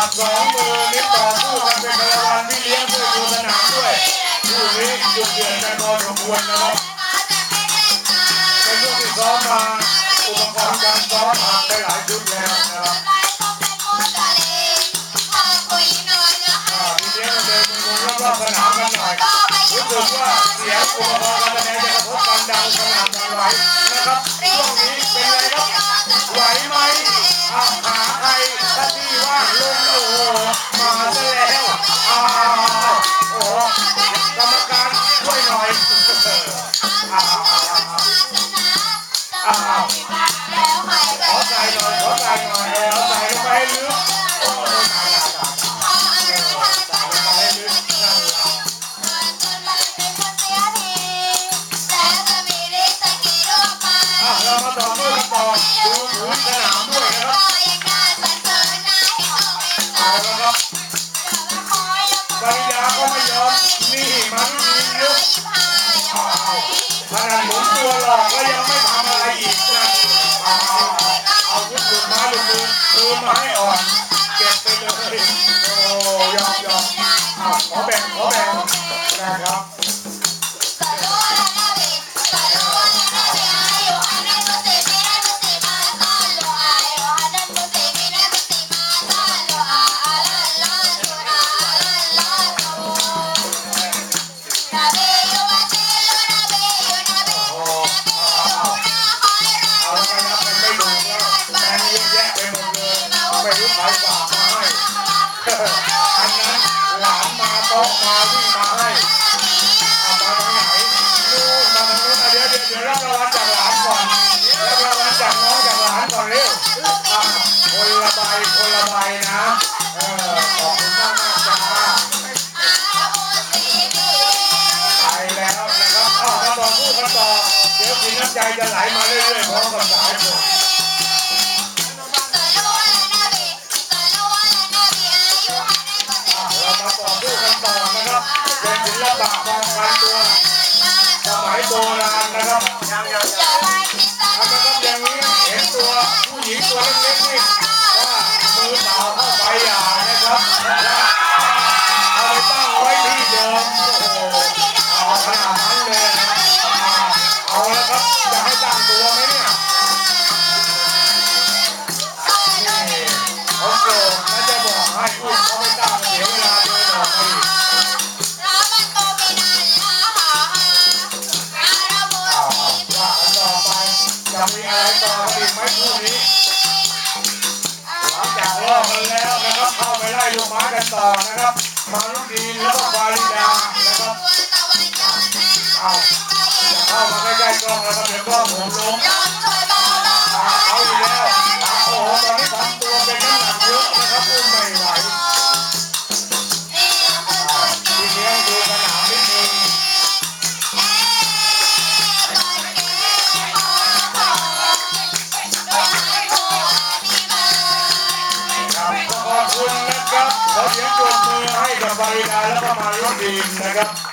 าบสองมือนิ้วต่อสู้กันเป็นคาราวานพี่เลี้ยงเพื่อดูสนามด้วยคู่นี้ดุดเดือดกันพอสมควรนะครับในช่วงที่ซ้อมมาอุปกรณ์การซ้อมผ่านไปหลายชุดแล้วนะครับอ่าทีนี้เราเดินวนรอบๆสนามกันหน่อยรู้สึกว่าเสียงอุปกรณ์การแสดงจะกระทบกันดังสนามกันไหวนะครับช่วงนี้เป็น เรามาต่อสู้กันต่อดูพื้นสนามด้วยนะครับเอาละครับปริยาก็ไม่ยอมนี่มันมีลึกขนาดหมุนตัวหลอกก็ยังไม่ทำอะไรอีกนะเอาวุธหลุดม้หลุดมือมือไม้อ่อนเก็บไปเลยโอ้ยอมยอมขอแบ่งขอแบ่งนะครับ อันนั้นหลานมาโต๊ะมาวิ่งมาให้เอามาทางไหนนู่นมาทางนู้นอะเดี๋ยวเดี๋ยวเดี๋ยวรับรางวัลจากหลานก่อนรับรางวัลจากน้องจากหลานก่อนเร็วอะคนละใบคนละใบนะเออขอบคุณมากมากจ้าไปแล้วนะครับอ้าวมาต่อพูดกันต่อเดี๋ยวสินน้ำใจจะไหลมาเรื่อยๆพร้อมกับสายฝน ศิลปะป้องกันตัวสมัยโบราณนะครับยังยังอันนะครับอย่างนี้เห็นตัวผู้หญิงตัว จะมีอะไรต่ออีกไหมคู่นี้หลังจากเลิกกันแล้วนะครับเข้าไปไล่ลูกไม้กันต่อนะครับมาลุดีแล้วก็ฟาริดานะครับเอาจะเข้ามาใกล้ๆกล้องนะครับเดี๋ยวกล้องผมล้ม นะครับขอเสียงปรบมือให้กับบาริดาและประมาณรถดีนะครับ